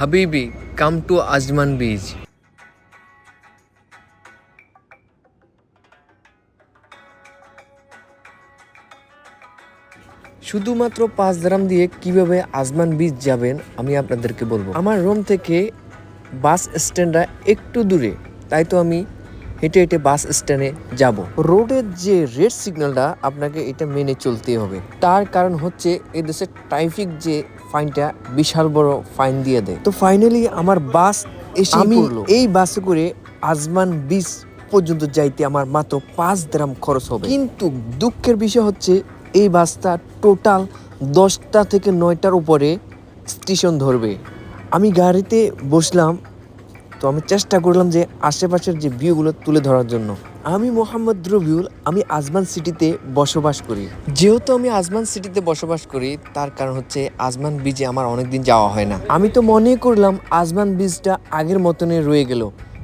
হাবিবি come to Ajman বীজ শুধুমাত্র পাঁচ দ্রাম দিয়ে কীভাবে আজমান বীজ যাবেন, আমি আপনাদেরকে বলব। আমার রুম থেকে বাস স্ট্যান্ডটা একটু দূরে, তাই তো আমি হেঁটে হেঁটে বাস স্ট্যান্ডে যাব। রোডের যে রেড সিগন্যালটা আপনাকে এটা মেনে চলতে হবে। তার কারণ হচ্ছে এই দেশের ট্রাফিক যে ফাইনটা বিশাল বড় ফাইন দিয়ে দেয়। তো ফাইনালি আমার বাস এসে আমি এই বাসে করে আজমান বিচ পর্যন্ত যাইতে আমার মাত্র পাঁচ দ্রাম খরচ হবে। কিন্তু দুঃখের বিষয় হচ্ছে এই বাসটা টোটাল দশটা থেকে নয়টার উপরে স্টেশন ধরবে। আমি গাড়িতে বসলাম তো আমি চেষ্টা করলাম যে আশেপাশের যে ভিউগুলো তুলে ধরার জন্য। আমি মোহাম্মদ রবিউল, আমি আজমান সিটিতে বসবাস করি। যেহেতু আমি আজমান সিটিতে বসবাস করি, তার কারণ হচ্ছে আজমান বিচে আমার অনেকদিন যাওয়া হয় না। আমি তো মনে করলাম আজমান বিচটা আগের মতনই রয়ে গেল।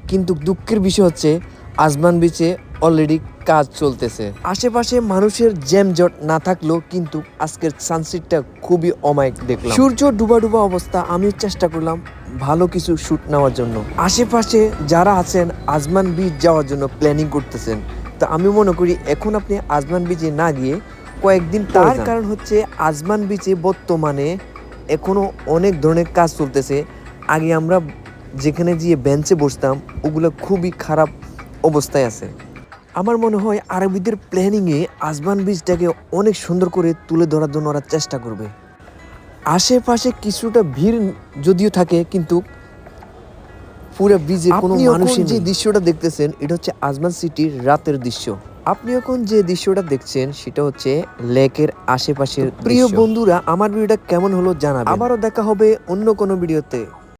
কিন্তু দুঃখের বিষয় হচ্ছে আজমান বিচে অলরেডি কাজ চলতেছে। আশেপাশে মানুষের জ্যামজট না থাকলেও কিন্তু আজকের সানসেটটা খুবই অমায়িক দেখলাম। সূর্য ডুবা ডুবা অবস্থা আমি চেষ্টা করলাম ভালো কিছু শ্যুট নেওয়ার জন্য। আশেপাশে যারা আছেন আজমান বিচ যাওয়ার জন্য প্ল্যানিং করতেছেন। তো আমি মনে করি এখন আপনি আজমান বিচে না গিয়ে কয়েকদিন তার কারণ হচ্ছে আজমান বিচে বর্তমানে এখনও অনেক ধরনের কাজ চলতেছে। আগে আমরা যেখানে গিয়ে বেঞ্চে বসতাম ওগুলো খুবই খারাপ অবস্থায় আছে। আমার মনে হয় আরবিদের প্ল্যানিংয়ে আজমান বীজটাকে অনেক সুন্দর করে তুলে ধরার জন্য ওরা চেষ্টা করবে। আশেপাশে কিছুটা ভিড় যদিও থাকে কিন্তু পুরো ব্রিজে কোনো মানুষের যে দৃশ্যটা দেখতেছেন এটা হচ্ছে আজমান সিটির রাতের দৃশ্য। আপনি এখন যে দৃশ্যটা দেখছেন সেটা হচ্ছে লেকের আশেপাশের প্রিয় বন্ধুরা আমার ভিডিওটা কেমন হলো জানাবেন। আবারও দেখা হবে অন্য কোনো ভিডিওতে।